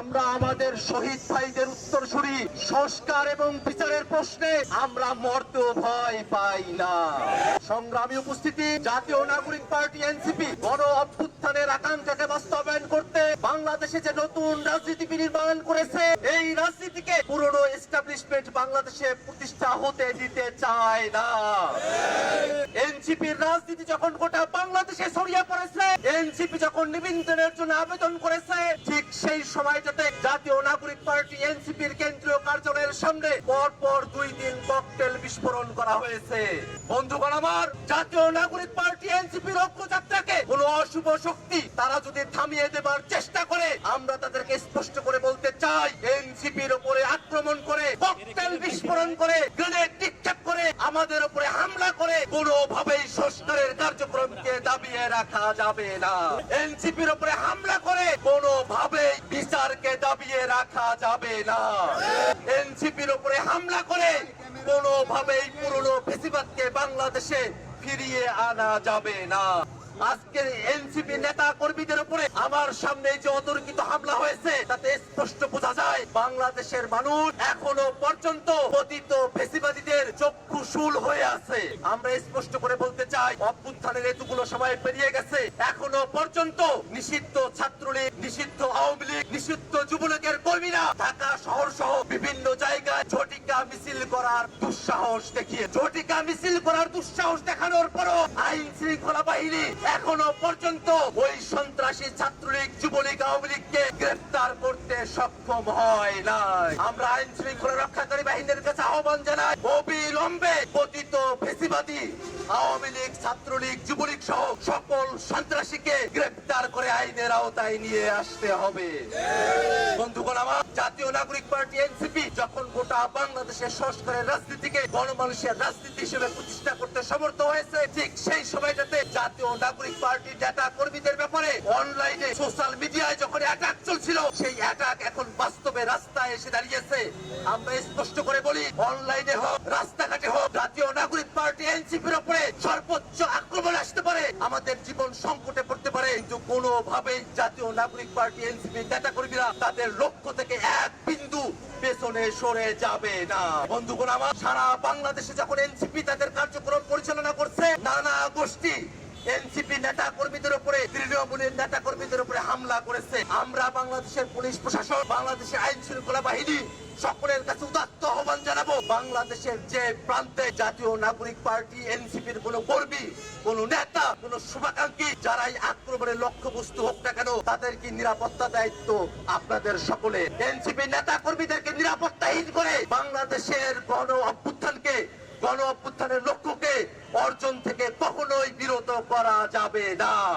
আমরা আমাদের শহীদ ভাইদের উত্তরসূরি, সংস্কার এবং বিচারের প্রশ্নে আমরা মরতেও ভয় পাই না। সংগ্রামী উপস্থিতি, জাতীয় নাগরিক পার্টি এনসিপি, গণ অভ্যুত্থানের আকাঙ্ক্ষাকে বাস্তবায়ন করতে বাংলাদেশে যে নতুন রাজনীতি নির্মাণ করেছে, এই রাজনীতিকে পুরনো এস্টাবলিশমেন্ট বাংলাদেশে প্রতিষ্ঠা হতে দিতে চায় না। এনসিপির রাজনীতি যখন গোটা বাংলাদেশে ছড়িয়ে পড়েছে। এনসিপি যখন নিবন্ধনের জন্য আবেদন করেছে, ঠিক সেই সময়টাতে জাতীয় নাগরিক পার্টি এনসিপির কেন্দ্রীয় কার্যালয়ের সামনে পর পর দুই দিন ককটেল বিস্ফোরণ করা হয়েছে। বন্ধুগণ আমার, জাতীয় নাগরিক পার্টি এনসিপির অগ্রযাত্রাকে কোন অশুভ শক্তি তারা যদি থামিয়ে দেবার চেষ্টা করে, আমরা তাদেরকে স্পষ্ট করে বলতে চাই, এনসিপির উপরে আক্রমণ করে, ককটেল বিস্ফোরণ করে গ্রেনেড নিক্ষেপ করে আমাদের উপরে হামলা করে কোনোভাবেই সংস্কারের কার্যক্রমকে দাবিয়ে রাখা যাবে না। এনসিপির উপরে হামলা করে কোনোভাবেই বিচারকে দাবিয়ে রাখা যাবে না। এনসিপির উপরে হামলা করে কোনোভাবেই পুরনো ফেসিবাদকে বাংলাদেশে ফিরিয়ে আনা যাবে না। আজকের এনসিপি নেতা কর্মীদের উপরে আমার সামনে যে অতর্কিত হামলা হয়েছে, তাতে স্পষ্ট বাংলাদেশের মানুষ এখনও পর্যন্ত পতিত ফেসিবাদীদের চক্ষু শুল হয়ে আছে। আমরা স্পষ্ট করে বলতে চাই, অভ্যুত্থানের এতগুলো সময় পেরিয়ে গেছে। এখনও পর্যন্ত নিষিদ্ধ ছাত্রলীগ, নিষিদ্ধ আওয়ামী লীগ, নিষিদ্ধ যুবলীগের কর্মীরা ঢাকা শহর সহ বিভিন্ন জায়গায় ঝটিকা মিছিল করার দুঃসাহস দেখিয়ে ঝটিকা মিছিল করার দুঃসাহস দেখানোর পরও আইন শৃঙ্খলা বাহিনী এখনও পর্যন্ত ওই সন্ত্রাসী ছাত্রলীগ, যুবলীগ, আওয়ামী লীগকে সক্ষম হয় নাই। আমরা আইন শৃঙ্খলা রক্ষাকারী বাহিনীর কাছে আহ্বান জানাই অবিলম্বে পতিত ফেসিবাদী, আওয়ামী লীগ, ছাত্রলীগ, যুবলীগ সহ সকল সন্ত্রাসীকে গ্রেফতার করে আইনের আওতায় নিয়ে আসতে হবে। বন্ধুগণ, আমার জাতীয় নাগরিক পার্টি এনসিপি যখন গোটা বাংলাদেশের সংস্কারের রাজনীতিকে গণমানুষের রাজনীতি হিসেবে প্রতিষ্ঠা করতে সমর্থ হয়েছে, ঠিক সেই সময়টাতে জাতীয় নাগরিক পার্টি ডেটা কর্মীদের ব্যাপারে অনলাইনে সোশ্যাল মিডিয়ায় যখন অ্যাটাক চলছিল, সেই অ্যাটাক এখন বাস্তবে রাস্তায় এসে দাঁড়িয়েছে। আমরা স্পষ্ট করে বলি, অনলাইনে হোক, রাস্তাঘাটে হোক, জাতীয় নাগরিক পার্টি এনসিপির উপরে সর্বোচ্চ আক্রমণ আসতে পারে। আমাদের জীবন সংকটে কিন্তু কোনোভাবেই জাতীয় নাগরিক পার্টি, এনসিপি নেতা কর্মীরা তাদের লক্ষ্য থেকে এক বিন্দু পেছনে সরে যাবে না। বন্ধুগণ, আমার সারা বাংলাদেশে যখন এনসিপি তাদের কার্যক্রম পরিচালনা করছে, নানা গোষ্ঠী এনসিপি নেতা কর্মীদের উপরে, তৃণমূলের নেতা কর্মীদের উপরে হামলা করেছে। আমরা বাংলাদেশের পুলিশ প্রশাসন বাংলাদেশের আইন শৃঙ্খলা বাহিনী, সকলের কাছে উদাত্ত আহ্বান জানাব। বাংলাদেশের যে প্রান্তে জাতীয় নাগরিক পার্টি, এনসিপির কোন কর্মী, কোন নেতা, কোন শুভাকাঙ্ক্ষী যারাই আক্রমণের লক্ষ্যবস্তু হোক না কেন, তাদের কি নিরাপত্তা দায়িত্ব আপনাদের সকলে? এনসিপি নেতা কর্মীদেরকে নিরাপত্তাহীন করে বাংলাদেশের গণ অভ্যুত্থানকে, গণ অভ্যুত্থানের লক্ষ্যকে অর্জন থেকে কখনোই বিরত করা যাবে না।